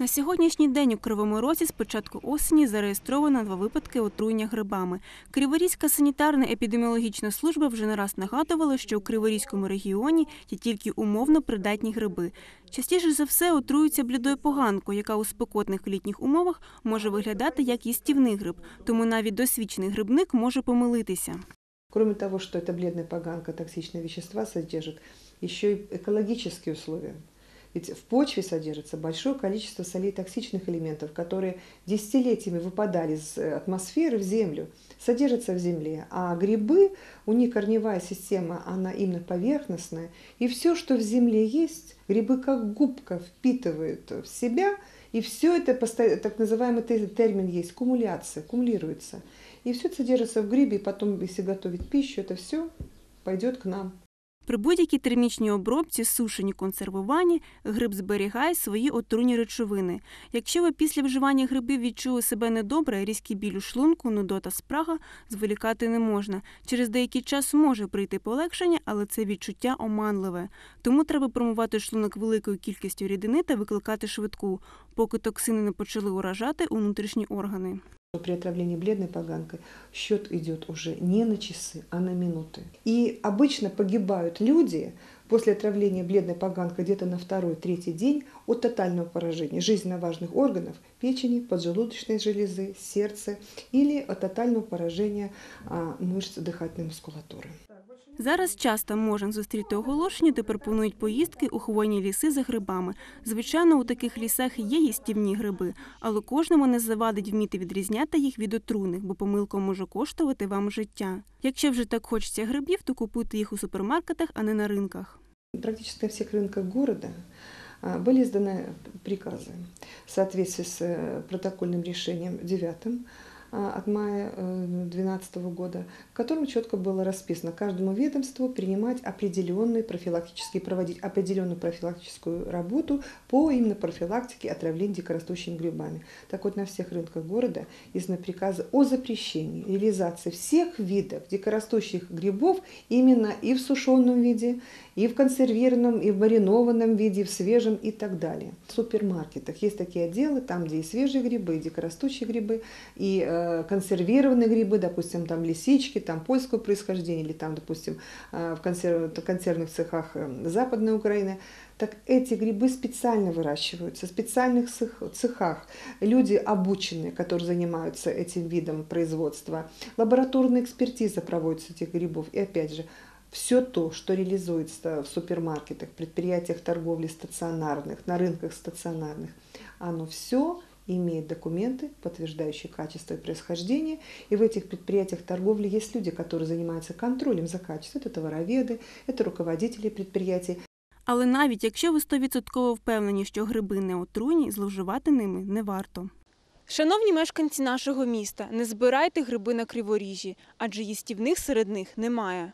На сьогоднішній день у Кривому Розі з початку осені зареєстровано два випадки отруєння грибами. Криворізька санітарна епідеміологічна служба вже не раз нагадувала, що у Криворізькому регіоні є тільки умовно придатні гриби. Частіше за все отруються блідою поганкою, яка у спекотних літніх умовах може виглядати як їстівний гриб, тому навіть досвідчений грибник може помилитися. Кроме того, что эта бледная поганка токсичные вещества содержит, еще и экологические условия. Ведь в почве содержится большое количество солей токсичных элементов, которые десятилетиями выпадали из э, атмосферы в землю, содержатся в земле. А грибы, у них корневая система, она именно поверхностная. И все, что в земле есть, грибы как губка впитывают в себя, и все это, так называемый те- термин есть, кумуляция, кумулируется. И все это содержится в грибе, и потом, если готовить пищу, это все пойдет к нам. При будь-якій термічній обробці, сушенні, консервуванні гриб зберігає свої отруйні речовини. Якщо ви після вживання грибів відчули себе недобре, різкий біль у шлунку, нудота, спрага, зволікати не можна. Через деякий час може прийти полегшення, але це відчуття оманливе. Тому треба промивати шлунок великою кількістю рідини та викликати швидку, поки токсини не почали уражати у внутрішні органи. При отравлении бледной поганкой счет идет уже не на часы, а на минуты. И обычно погибают люди после отравления бледной поганкой где-то на второй-третий день от тотального поражения жизненно важных органов печени, поджелудочной железы, сердца или от тотального поражения а, мышц дыхательной мускулатуры. Зараз часто можна зустріти оголошення, де пропонують поїздки у хвойні ліси за грибами. Звичайно, у таких лісах є їстівні гриби, але кожному не завадить вміти відрізняти їх від отруйних, бо помилка може коштувати вам життя. Якщо вже так хочеться грибів, то купуйте їх у супермаркетах, а не на ринках. Практически на всех рынках города а, были изданы приказы в соответствии с э, протокольным решением 9 от мая 2012 года, в котором четко было расписано каждому ведомству принимать определенные профилактические, проводить определенную профилактическую работу по именно профилактике отравления дикорастущими грибами. Так вот, на всех рынках города изданы приказы о запрещении реализации всех видов дикорастущих грибов именно и в сушеном виде, и в консервированном, и в маринованном виде, и в свежем и так далее. В супермаркетах есть такие отделы, там, где и свежие грибы, и дикорастущие грибы, и э, консервированные грибы, допустим, там лисички, там польского происхождения, или там, допустим, э, в консерв... консервных цехах э, Западной Украины. Так эти грибы специально выращиваются в специальных цех- цехах. Люди обученные, которые занимаются этим видом производства. Лабораторная экспертиза проводится этих грибов. И опять же, все то, что реализуется в супермаркетах, предприятиях торговли стационарных, на рынках стационарных, оно все имеет документы, подтверждающие качество и происхождение. И в этих предприятиях торговли есть люди, которые занимаются контролем за качеством. Это товароведы, это руководители предприятий, Але навіть якщо ви стовідсотково впевнені, що гриби не отруйні, зловживати ними не варто. Шановні мешканці нашого міста, не збирайте гриби на криворіжжі, адже їстівних серед них немає.